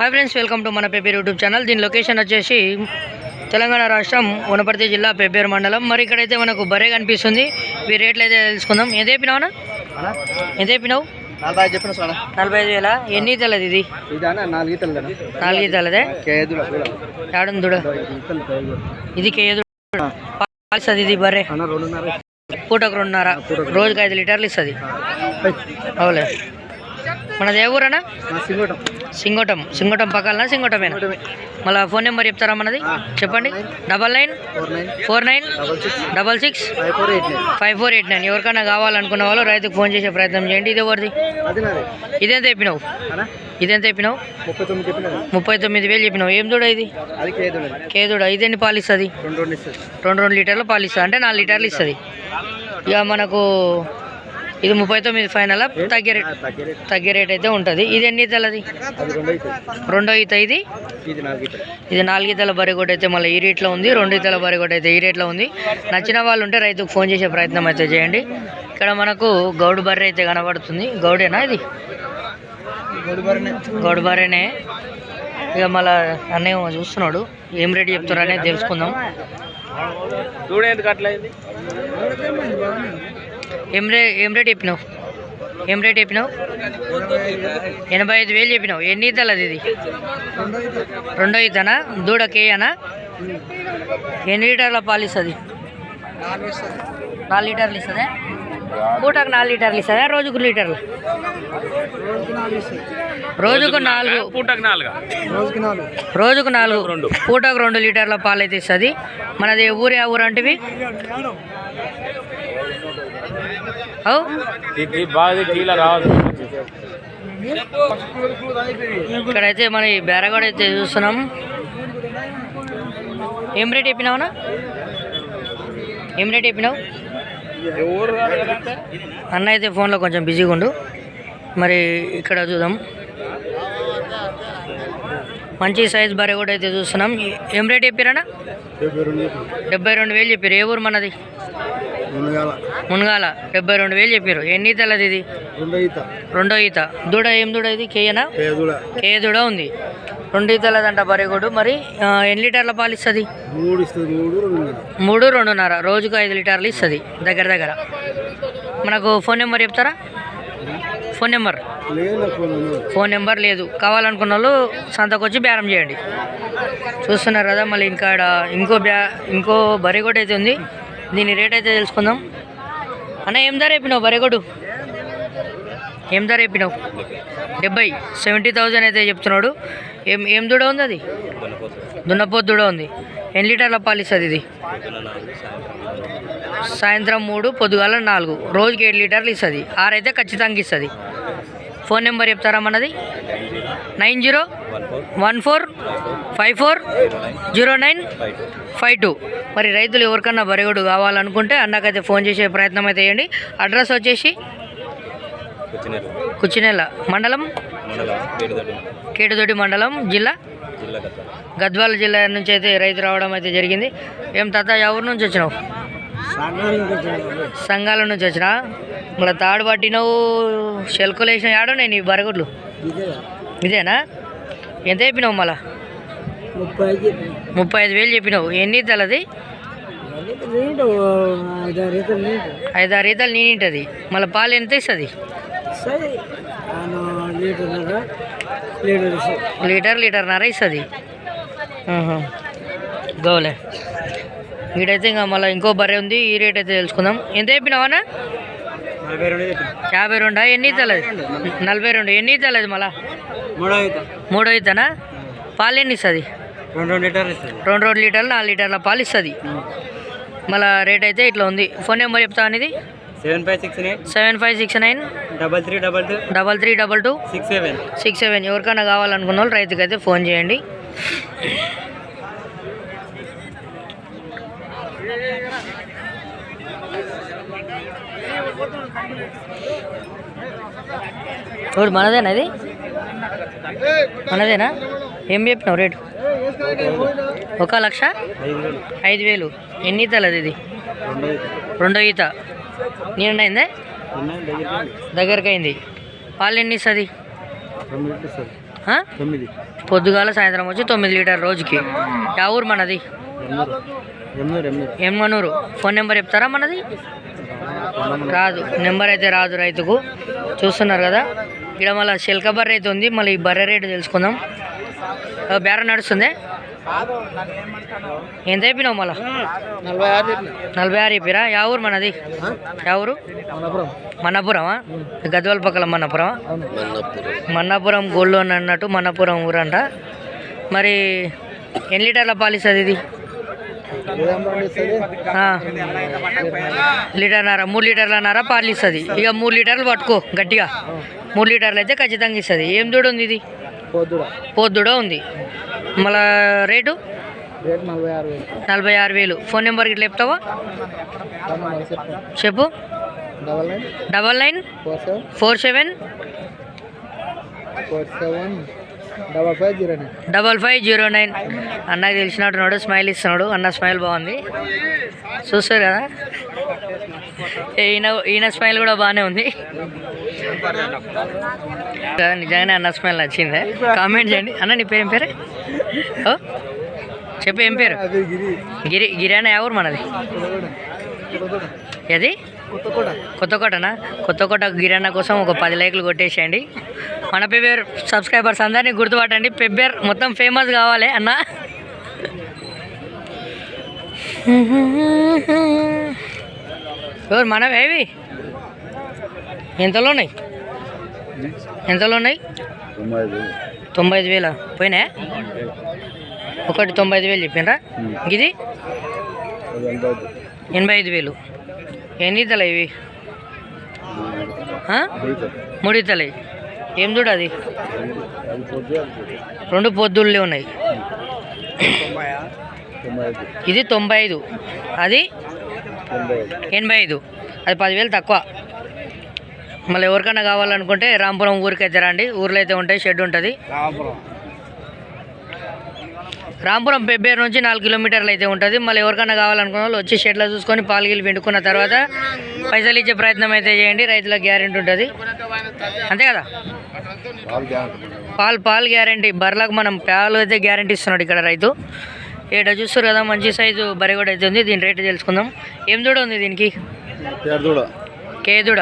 Hi friends welcome to మన Pebbair YouTube channel దీని location వచ్చేసి తెలంగాణ రాష్ట్రం వనపర్తి జిల్లా పెబ్బేరు మండలం. మరి ఇక్కడైతే మనకు బరే కనిపిస్తుంది. ఈ రేట్లు అయితే తెలుసుకుందాం. ఎంత చెప్పినావునా ఎంత చెప్పినావు? నలభై చెప్పిన సోనా? నలభై ఐదు వేల? ఎన్ని తెలది ఇది? నాలుగు ఈతలు కదా. నాలుగు ఇది కేదు ఇది రెండున్నర. పూటకు రెండున్నర. రోజుకి ఐదు లీటర్లు ఇస్తుంది. అవులే. మనది ఏ ఊరనా నా సింగోటం. సింగోటం. సింగోటం పక్కన? సింగోటమేనా? మళ్ళీ ఫోన్ నెంబర్ చెప్తారా మనది? చెప్పండి. Double nine. Four nine. Double six. Five four eight nine. ఎవరికైనా కావాలనుకున్న వాళ్ళు రైతుకు ఫోన్ చేసే ప్రయత్నం చేయండి. ఇది ఎవరిది? ఇదెంత చెప్పినావు? అన్నా ఇదెంత చెప్పినావు? ముప్పై తొమ్మిది వేలు చెప్పినావు. ఏం దూడ ఇది? కేదుడ ఇదెన్ని పాలు ఇస్తుంది. రెండు రెండు లీటర్లు పాలు ఇస్తుంది అంటే నాలుగు లీటర్లు ఇస్తుంది. ఇక మనకు ఇది ముప్పై తొమ్మిది ఫైనల్ తగ్గే రేట్. తగ్గే రేట్. అయితే ఉంటుంది. ఇది ఎన్ని ఇతలది రెండు ఈత. ఇది? ఇది నాలుగు ఇతల బరిగొడ్డ అయితే మళ్ళీ ఈ రేట్లో ఉంది. రెండు ఇతల బరిగొడ్డ అయితే ఈ రేట్లో ఉంది. నచ్చిన వాళ్ళు ఉంటే రైతుకు ఫోన్ చేసే ప్రయత్నం అయితే చేయండి. ఇక్కడ మనకు గౌడు బర్రె అయితే కనబడుతుంది. గౌడేనా ఇది. గౌడు బర్రెనే. ఇక మళ్ళీ అన్నయ్య చూస్తున్నాడు. ఏం రేట్ అనేది తెలుసుకుందాం. ఏం రే ఏం రేట్ చెప్పినావు? ఏం రేట్ చెప్పినావు? ఎనభై ఐదు వేలు చెప్పినావు. ఎన్ని ఇతలు అది ఇది? రెండో ఇతనా దూడ కేయనా? ఎన్ని లీటర్ల పాలు ఇస్తుంది? నాలుగు లీటర్లు ఇస్తుందా? పూటకు నాలుగు లీటర్లు ఇస్తుందా? రోజుకు లీటర్లు? రోజుకు నాలుగు పూటకు నాలుగా. రోజుకి నాలుగు నాలుగు పూటకు రెండు లీటర్ల పాలు అయితే ఇస్తుంది. మనది ఊరే ఊరు అంటే అవు ఇది బాగా టీలా రావాలి ఇక్కడైతే మన బేరగాడ అయితే చూస్తున్నాం. ఏం రేట్ చెప్పినావునా ఏం రేట్ చెప్పినావు? అన్న అయితే ఫోన్లో కొంచెం బిజీగా ఉండు. మరి ఇక్కడ చూద్దాం. మంచి సైజ్ బరే కూడా అయితే చూస్తున్నాం. ఏం రేట్ చెప్పారన్నా? డెబ్బై రెండు వేలు చెప్పారు ఏ ఊరు మనది మునగాల. డెబ్బై రెండు వేలు చెప్పారు ఎన్ని తెల్లది ఇది? రెండో ఈత. దూడ ఏం దూడ ఇది? కేయనా? కేదుల కే దూడ ఉంది. రెండు ఈతలదంట బరేగోడు మరి ఎన్ని లీటర్ల పాలు ఇస్తుంది? మూడు రెండున్నర. రోజుకు ఐదు లీటర్లు ఇస్తుంది. దగ్గర దగ్గర. మనకు ఫోన్ నెంబర్ చెప్తారా? Phone number? Phone number. లేదు. కావాలనుకున్న వాళ్ళు సంతకు వచ్చి బేరం చేయండి. చూస్తున్నారు కదా మళ్ళీ ఇంకా ఇంకో బ్యా ఇంకో బరిగొడ్డు అయితే ఉంది. దీని రేట్ అయితే తెలుసుకుందాం. అన్న ఏం ధర చెప్పినావు బరేగొడు ఏం ధర చెప్పినావు? డెబ్బై సెవెంటీ థౌజండ్ అయితే చెప్తున్నాడు. ఏం ఏం దూడ ఉంది అది? దున్నపోతు దూడ ఉంది. ఎన్ని లీటర్ల పాలు ఇస్తుంది ఇది? సాయంత్రం మూడు పొద్దుగాల నాలుగు. రోజుకి ఏడు లీటర్లు ఇస్తుంది. ఆరైతే ఖచ్చితంగా ఇస్తుంది. ఫోన్ నెంబర్ చెప్తారా మనది? Nine zero one four five four zero nine five two. మరి రైతులు ఎవరికన్నా బరిగొడు కావాలనుకుంటే అన్నకైతే ఫోన్ చేసే ప్రయత్నం అయితే చేయండి. అడ్రస్ వచ్చేసి కుచ్చినెల మండలం కేటుదొడి మండలం జిల్లా గద్వాల జిల్లా నుంచి అయితే రైతు రావడం అయితే జరిగింది. ఏం తాత ఎవరి నుంచి వచ్చినావు? సంఘాల నుంచి వచ్చినా? మళ్ళీ తాడు పట్టినవు షెల్కులు ఆడో నేను ఈ బరగుడ్లు? ఇదేనా? ఎంత చెప్పినావు మళ్ళా? ముప్పై ఐదు వేలు చెప్పినావు. ఎన్ని తలది నీటు ఐదారు ఈతలు నీటు. ఐదారు ఈతలు నేనింటది మళ్ళీ పాలు ఎంత ఇస్తుంది? లీటర్ లీటర్ లీటర్న్నర ఇస్తుంది? గోలే. వీడైతే ఇంకా మళ్ళీ ఇంకో బర్రె ఉంది ఈ రేట్ అయితే తెలుసుకుందాం. ఎంత చెప్పినావనా యాభై రెండా? ఎన్ని ఇతలది నలభై రెండు. ఎన్ని ఇతలది మళ్ళా? మూడో ఈత మూడో ఇతనా పాలు ఎన్ని ఇస్తుంది? రెండు రెండు లీటర్లు ఇస్తుంది. రెండు రెండు లీటర్లు నాలుగు లీటర్ల పాలు ఇస్తుంది. మళ్ళా రేట్ అయితే ఇట్లా ఉంది. ఫోన్ నెంబర్ చెప్తా అనేది? Seven five six eight seven five six nine. Double three double two. Double three double two. Six seven. Six seven. ఎవరికైనా కావాలనుకున్న వాళ్ళు రైతుకి అయితే ఫోన్ చేయండి. ఇప్పుడు మనదేనా ఇది? మనదేనా? ఏం చెప్పినావు రేటు? ఒక లక్ష? ఐదు వేలు. ఐదు ఎన్ని ఈతలది ఇది? ఈత రెండో ఈత. నిండైందే దగ్గరికి అయింది పాలు ఎన్ని ఇస్తుంది? పొద్దుగాల సాయంత్రం వచ్చి తొమ్మిది లీటర్ రోజుకి. యా ఊరు మనది? ఎమ్మనూరు ఫోన్ నెంబర్ చెప్తారా మనది? రాదు. నెంబర్ అయితే రాదు రైతుకు. చూస్తున్నారు కదా? ఇక్కడ మళ్ళీ శిల్క బర్రె అయితే ఉంది. మళ్ళీ ఈ బర్రె రేటు తెలుసుకుందాం. ఆ, బేరం నడుస్తుంది? ఎంత అయిపోయినావు మళ్ళా? నలభై ఆరు చెప్పిరా? యా ఊరు మనది? యా ఊరు? మనపురం మన్నపురమా? గద్వాల పక్కల మన్నపురమా? మన్నాపురం గోల్డ్ లోన్ అన్నట్టు మన్నపురం ఊరంట. మరి ఎన్ని లీటర్ల పాలిస్తుంది ఇది? ఆ. లీటర్న్నర మూడు లీటర్లన్నర? పాలు ఇస్తుంది. ఇక మూడు లీటర్లు పట్టుకో గట్టిగా. మూడు లీటర్లు అయితే ఖచ్చితంగా ఇస్తుంది. ఏం దూడ ఉంది ఇది? పొద్దుడ. ఉంది. మళ్ళా రేటు? నలభై ఆరు వేలు. ఫోన్ నెంబర్ ఇట్లా చెప్తావా? చెప్పు. Double nine. Four seven. Four seven. Double five zero nine double five zero nine అన్నకి తెలిసినట్టున్నాడు స్మైల్ ఇస్తున్నాడు. అన్న స్మైల్ బాగుంది. చూస్తారు కదా? ఈయన ఈయన స్మైల్ కూడా బాగానే ఉంది. నిజంగానే అన్న స్మైల్ నచ్చిందే? కామెంట్ చేయండి. అన్న నీ పేరు ఏం పేరు? చెప్పు ఏం పేరు? గిరి. గిరి గిరానా ఎవరు మనది? ఏది? కొత్తకోట కొత్తకోటనా? కొత్తకోట గిరాణ కోసం ఒక పది లైకులు కొట్టేసేయండి. మన పెబ్బేర్ సబ్స్క్రైబర్స్ అందరినీ గుర్తుపట్టండి. పెబ్బేర్ మొత్తం ఫేమస్ కావాలి అన్న. ఎవరు మనవి ఏవి? ఎంతలో ఉన్నాయి? ఎంతలో ఉన్నాయి? తొంభై ఐదు వేల? పోయినా ఒకటి తొంభై ఐదు వేలు చెప్పిండ్రా ఇది ఎనభై ఐదు వేలు. ఎన్ని ఇతల ఇవి? మూడు ఇతలు ఏం చూడు అది? రెండు పొద్దుళ్ళే ఉన్నాయి. ఇది తొంభై ఐదు. అది? ఎనభై ఐదు. అది పదివేలు తక్కువ. మళ్ళీ ఎవరికైనా కావాలనుకుంటే రాంపురం ఊరికి అయితే రండి. ఊర్లో అయితే ఉంటాయి షెడ్ ఉంటుంది. రాంపురం పెబ్బేరు నుంచి నాలుగు కిలోమీటర్లు అయితే ఉంటుంది. మళ్ళీ ఎవరికైనా కావాలనుకున్న వాళ్ళు వచ్చి షెడ్లో చూసుకొని పాలు గిల్లు పిండుకున్న తర్వాత పైసలు ఇచ్చే ప్రయత్నం అయితే చేయండి రైతులకు గ్యారెంటీ ఉంటుంది. అంతే కదా? పాలు పాలు గ్యారెంటీ. బర్రెలకు మనం పాలు అయితే గ్యారెంటీ ఇస్తున్నాడు ఇక్కడ రైతు. ఏడ చూస్తారు కదా మంచి సైజు బర్రె కూడా అయితే ఉంది. దీని రేటు తెలుసుకుందాం. ఏం దూడ ఉంది దీనికి? కేదుడ.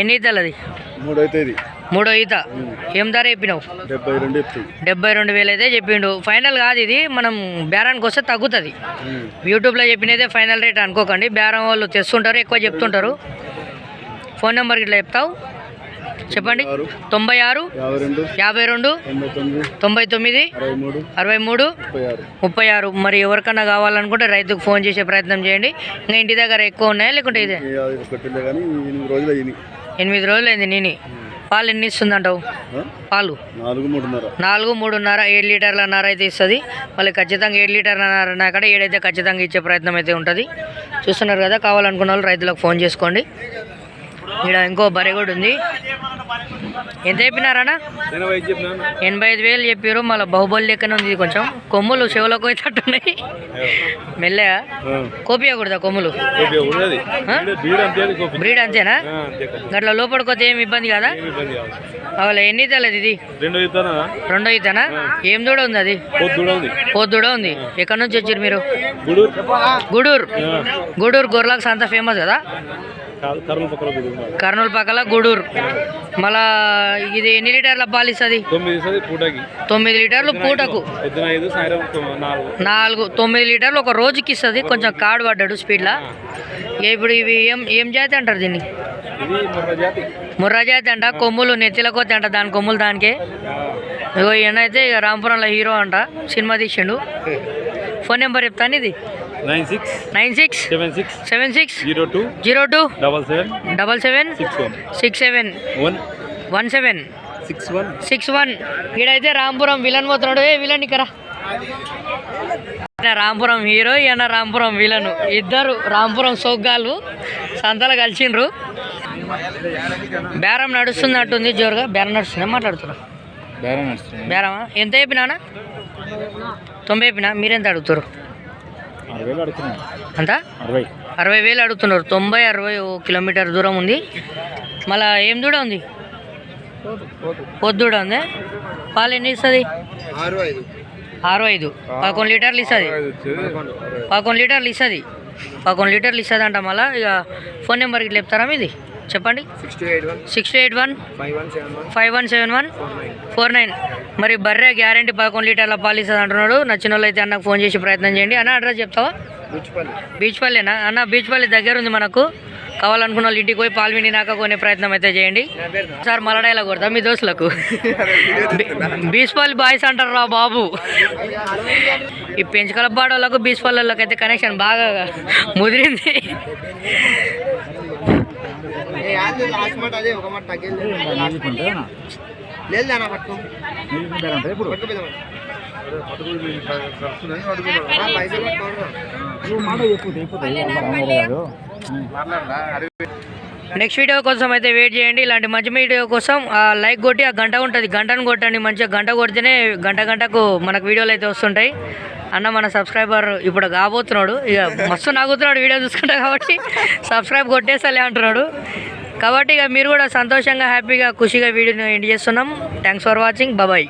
ఎన్ని అది మూడు మూడో ఈత. ఏం ధర చెప్పినావు? డెబ్బై రెండు డెబ్బై రెండు వేలు అయితే చెప్పిండు. ఫైనల్ కాదు ఇది. మనం బేరానికి వస్తే తగ్గుతుంది. యూట్యూబ్లో చెప్పినదే ఫైనల్ రేట్ అనుకోకండి. బేరం వాళ్ళు తెస్తుంటారు ఎక్కువ చెప్తుంటారు. ఫోన్ నెంబర్ ఇట్లా చెప్తావు? చెప్పండి. తొంభై ఆరు. యాభై రెండు. తొంభై తొమ్మిది. అరవై మూడు. ముప్పై ఆరు. మరి ఎవరికన్నా కావాలనుకుంటే రైతుకు ఫోన్ చేసే ప్రయత్నం చేయండి. ఇంకా ఇంటి దగ్గర ఎక్కువ ఉన్నాయా? లేకుంటే ఇదే? ఎనిమిది రోజులు అయింది నేను. పాలు ఎన్ని ఇస్తుంది అంటావు పాలు? నాలుగు మూడున్నర. ఏడు లీటర్లన్నర అయితే ఇస్తుంది. మళ్ళీ ఖచ్చితంగా ఏడు లీటర్లన్నర అక్కడ ఏడైతే ఖచ్చితంగా ఇచ్చే ప్రయత్నం అయితే ఉంటుంది. చూస్తున్నారు కదా కావాలనుకున్న వాళ్ళు రైతులకు ఫోన్ చేసుకోండి. ఇక్కడ ఇంకో బర్రె కూడా ఉంది. ఎంత చెప్పినారన్నా? ఎనభై ఐదు వేలు చెప్పారు మళ్ళీ బాహుబలి లెక్కనే ఉంది ఇది కొంచెం. కొమ్ములు చెవులకు పోయేటట్టున్నాయి. మెల్లగా. కోపియకూడదా కొమ్ములు? బ్రీడ్ అంతేనా? అంతే గట్ల లోపలికొతే ఏమి ఇబ్బంది కదా? అవల ఎన్ని తెలదు ఇది? రెండు ఇతనా ఏం దూడ ఉంది అది? పోద్దుడ ఉంది. ఎక్కడి నుంచి వచ్చారు మీరు? గుడూరు. గూడూరు. గొర్రెలకు సంత ఫేమస్ కాదు? కర్నూలు పక్కల గూడూరు. మళ్ళా ఇది ఎన్ని లీటర్ల పాలు ఇస్తుంది? తొమ్మిది లీటర్లు పూటకు. నాలుగు. తొమ్మిది లీటర్లు ఒక రోజుకి ఇస్తుంది కొంచెం కాడు పడ్డాడు స్పీడ్లో. ఇప్పుడు ఇవి ఏం ఏం జాతి అంటారు దీన్ని? ముర్ర జాతి. అంట కొమ్ములు నెత్తిలకొత్తి అంట దాని కొమ్ములు దానికే. ఇగో ఈయన అయితే ఇక రాంపురంలో హీరో అంట సినిమా తీసిండు. ఫోన్ నెంబర్ చెప్తాను ఇది? Nine six nine six seven six seven six zero two zero two double seven double seven six one six seven one one seven six one six one. ఈడైతే Rampuram villain పోతున్నాడు. ఏ villain ఇక్కడ. Rampuram hero ఈయన Rampuram villain. ఇద్దరు రాంపురం సోగ్గాలు సంతలు కలిసిండ్రు. బేరం నడుస్తున్నట్టుంది జోరుగా. బేరం నడుస్తుందా. మాట్లాడుతున్నా బేరం నడుస్తుంది. బేరమా? ఎంత చెప్పినానా? తొంభై చెప్పినా? మీరెంత అడుగుతారు? అంతా? అరవై. అరవై వేలు అడుగుతున్నారు. తొంభై అరవై కిలోమీటర్ దూరం ఉంది. మళ్ళా ఏం దూడ ఉంది? పొద్దుడ ఉంది? పాలు ఎన్ని ఇస్తుంది? ఆరు ఐదు. పదకొండు లీటర్లు ఇస్తుంది. పదకొండు లీటర్లు ఇస్తుంది. పదకొండు లీటర్లు ఇస్తుంది అంట మళ్ళీ. ఇక ఫోన్ నెంబర్కి ఇట్లా చెప్తారా మీది? చెప్పండి. Six two eight one. Five one seven one. Four nine. మరి బర్రె గ్యారంటీ పదకొండు లీటర్ల పాలు ఇస్తుంది అంటున్నాడు నచ్చిన వాళ్ళు అయితే అన్నకు ఫోన్ చేసి ప్రయత్నం చేయండి. అన్న అడ్రస్ చెప్తావా? బీచ్పల్లినా? అన్న బీచ్పల్లి దగ్గర ఉంది మనకు. కావాలనుకున్న వాళ్ళు ఇంటికి పోయి పాలు విండినాక కొనే ప్రయత్నం అయితే చేయండి. సార్ మలడాయిలా కొడతా. మీ దోస్తులకు. బీచ్పల్లి బాయ్స్ అంటారు రా బాబు. ఈ పెంచుకల బాడోళ్ళకు బీచ్పల్లి వాళ్ళకి అయితే కనెక్షన్ బాగా ముదిరింది. లేదు. ఇప్పుడు? నెక్స్ట్ వీడియో కోసం అయితే వెయిట్ చేయండి. ఇలాంటి మంచి వీడియో కోసం ఆ లైక్ కొట్టి ఆ గంట ఉంటుంది. గంటను కొట్టండి. మంచిగా గంట కొడితేనే గంట గంటకు మనకు వీడియోలు అయితే వస్తుంటాయి. అన్న మన సబ్స్క్రైబర్ ఇప్పుడు కాబోతున్నాడు. ఇక మస్తు నాగుతున్నాడు వీడియో చూసుకుంటా కాబట్టి సబ్స్క్రైబ్ కొట్టేసలే అంటున్నాడు. కాబట్టి ఇక మీరు కూడా సంతోషంగా హ్యాపీగా ఖుషిగా వీడియోని ఎండ్ చేస్తున్నాం. థ్యాంక్స్ ఫర్ వాచింగ్ బాబాయ్